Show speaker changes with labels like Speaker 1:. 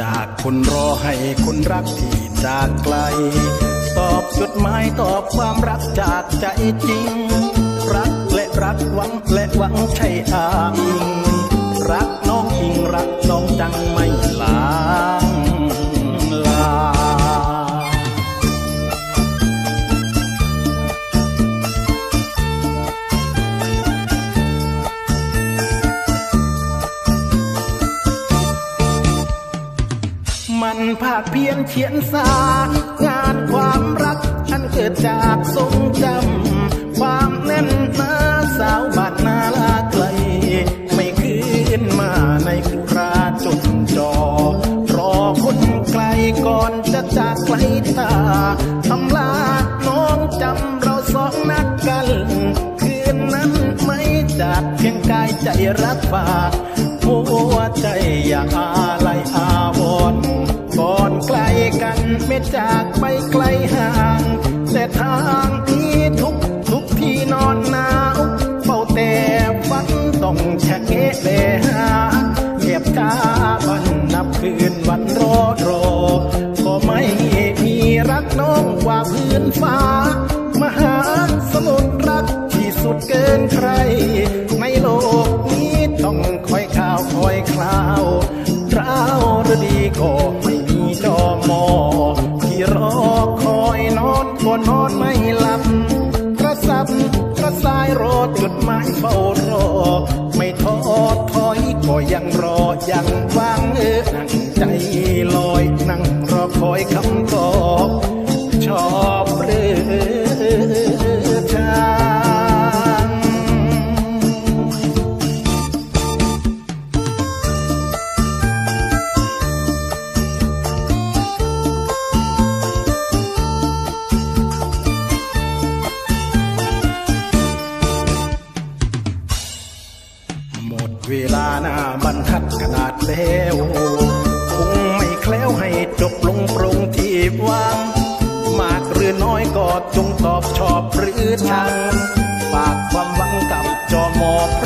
Speaker 1: จากคนรอให้คนรักที่จากไกล ตอบจดหมายตอบความรักจากใจจริง รักและรักหวังและหวังใช่อ้างอิงรักน้องอิงรักน้องจังไม่ลา ภาคเพียนเขียนสา งานความรักอันเกิดจากทรงจำ ความแน่นหนาสาวบาดนาลาไกล ไม่คืนมาในกุราจดจอ รอคนไกลก่อนจะจากไกลตาทำลาน้องจำเราสองนักกัน คืนนั้นไม่จากเพียงกายใจรักฝากหัวใจอยากอาลัยอาวรณ์ก่อน กันไม่จากไปไกลห่าง แต่ทางนี้ทุกทุกที่นอนหนาวเฝ้าแต่ฝันต้องชะเง้เลหาเก็บตาบันนับคืนวันรอรอก็ไม่มีรักน้องกว่าพื้นฟ้า มหาสมุทรรักที่สุดเกินใคร ในโลกนี้ต้องคอยข่าวคอยคลาวราวฤดีก็ไม่ จดหมายเฝ้ารอ ไม่ท้อถอยก็ยังรอยังวางเออนั่งใจลอยนั่งรอคอยคำตอบ เวลาหน้าบรรทัดขนาดแล้วคงไม่แคล้วให้จบลงปรงที่วางมากหรือน้อยก็จงตอบชอบหรือชังฝากความหวังกับจอมอพร